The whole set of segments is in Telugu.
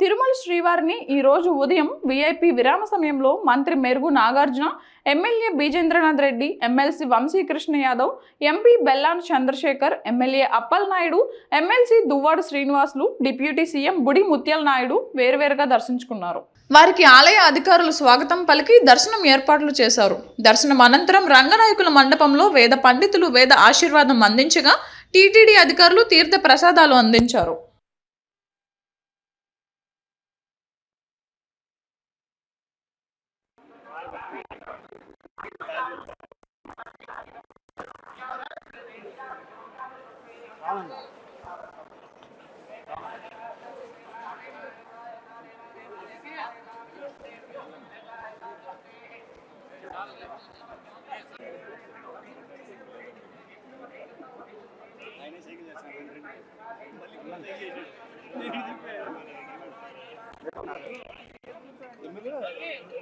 తిరుమల శ్రీవారిని ఈరోజు ఉదయం వీఐపీ విరామ సమయంలో మంత్రి Merugu Nagarjuna MLA Bijendranath Reddy MLC Vamsikrishna Yadav MP Bellan Chandrasekhar MLA Appal Naidu MLC Duvvadu Srinivasulu deputy CM Budi Mutyala Naidu వేరువేరుగా దర్శించుకున్నారు. వారికి ఆలయ అధికారులు స్వాగతం పలికి దర్శనం ఏర్పాట్లు చేశారు. దర్శనం అనంతరం రంగనాయకుల మండపంలో వేద పండితులు వేద ఆశీర్వాదం అందించగా టీటీడీ అధికారులు తీర్థ ప్రసాదాలు అందించారు.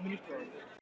Minute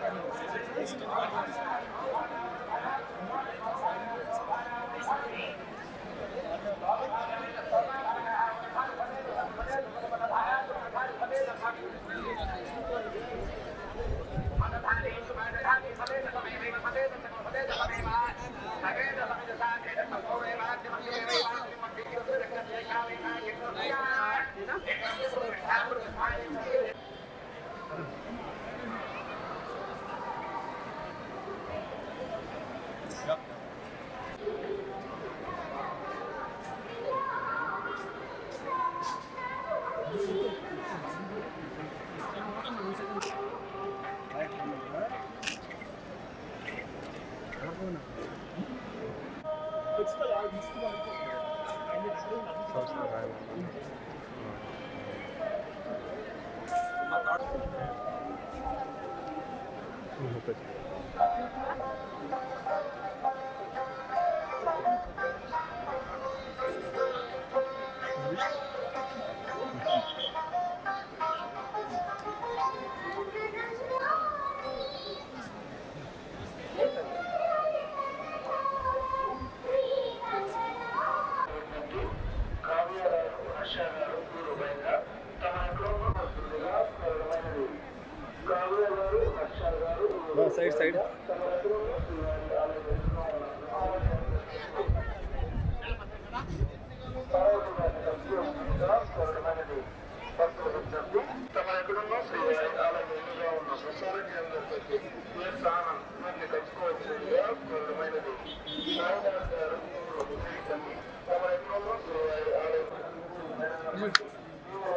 tested 烧茶干。嗯。马。side side.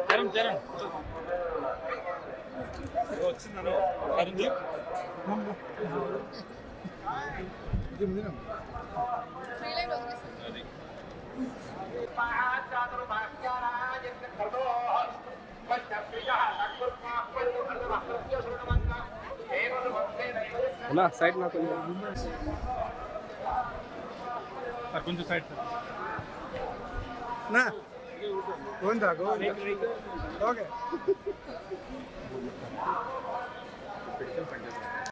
Charan Charan. వచ్చిందను అరుంది అన్నా సైడ్ నాకు కొంచెం సైడ్ సార్ నా గోవిందా గోవిందా ఓకే